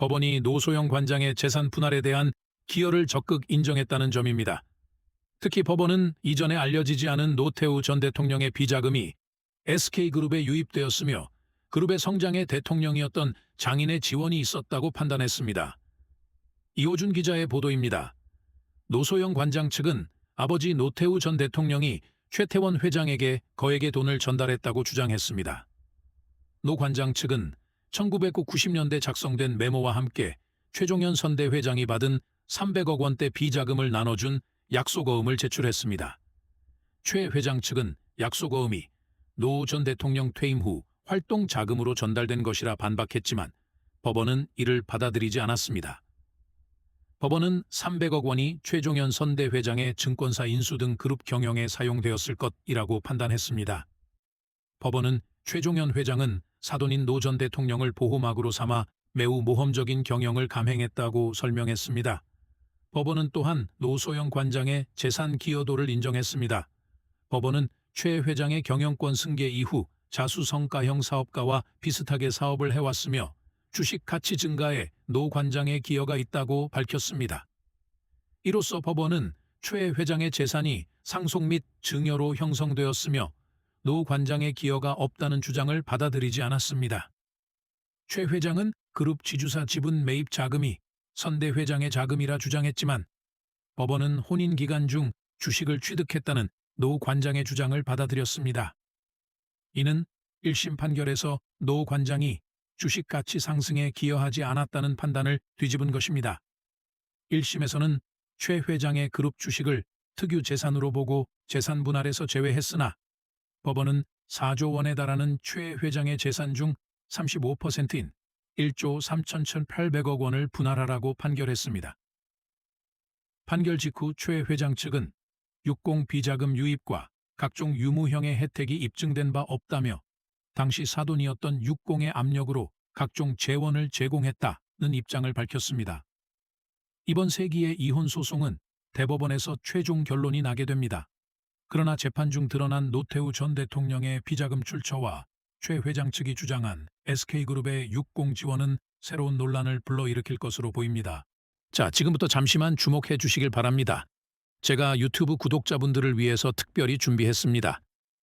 법원이 노소영 관장의 재산 분할에 대한 기여를 적극 인정했다는 점입니다. 특히 법원은 이전에 알려지지 않은 노태우 전 대통령의 비자금이 SK그룹에 유입되었으며 그룹의 성장에 대통령이었던 장인의 지원이 있었다고 판단했습니다. 이호준 기자의 보도입니다. 노소영 관장 측은 아버지 노태우 전 대통령이 최태원 회장에게 거액의 돈을 전달했다고 주장했습니다. 노 관장 측은 1990년대 작성된 메모와 함께 최종현 선대 회장이 받은 300억 원대 비자금을 나눠준 약속어음을 제출했습니다. 최 회장 측은 약속어음이 노 전 대통령 퇴임 후 활동 자금으로 전달된 것이라 반박했지만 법원은 이를 받아들이지 않았습니다. 법원은 300억 원이 최종현 선대 회장의 증권사 인수 등 그룹 경영에 사용되었을 것이라고 판단했습니다. 법원은 최종현 회장은 사돈인 노 전 대통령을 보호막으로 삼아 매우 모험적인 경영을 감행했다고 설명했습니다. 법원은 또한 노소영 관장의 재산 기여도를 인정했습니다. 법원은 최 회장의 경영권 승계 이후 자수성가형 사업가와 비슷하게 사업을 해왔으며 주식 가치 증가에 노 관장의 기여가 있다고 밝혔습니다. 이로써 법원은 최 회장의 재산이 상속 및 증여로 형성되었으며 노 관장의 기여가 없다는 주장을 받아들이지 않았습니다. 최 회장은 그룹 지주사 지분 매입 자금이 선대 회장의 자금이라 주장했지만 법원은 혼인 기간 중 주식을 취득했다는 노 관장의 주장을 받아들였습니다. 이는 1심 판결에서 노 관장이 주식 가치 상승에 기여하지 않았다는 판단을 뒤집은 것입니다. 1심에서는 최 회장의 그룹 주식을 특유 재산으로 보고 재산 분할에서 제외했으나 법원은 4조 원에 달하는 최 회장의 재산 중 35%인 1조 3,800억 원을 분할하라고 판결했습니다. 판결 직후 최 회장 측은 60 비자금 유입과 각종 유무형의 혜택이 입증된 바 없다며 당시 사돈이었던 60의 압력으로 각종 재원을 제공했다는 입장을 밝혔습니다. 이번 세기의 이혼 소송은 대법원에서 최종 결론이 나게 됩니다. 그러나 재판 중 드러난 노태우 전 대통령의 비자금 출처와 최 회장 측이 주장한 SK그룹의 60 지원은 새로운 논란을 불러일으킬 것으로 보입니다. 자, 지금부터 잠시만 주목해 주시길 바랍니다. 제가 유튜브 구독자분들을 위해서 특별히 준비했습니다.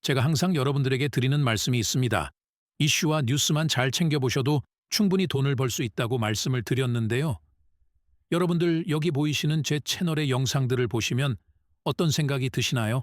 제가 항상 여러분들에게 드리는 말씀이 있습니다. 이슈와 뉴스만 잘 챙겨보셔도 충분히 돈을 벌 수 있다고 말씀을 드렸는데요. 여러분들 여기 보이시는 제 채널의 영상들을 보시면 어떤 생각이 드시나요?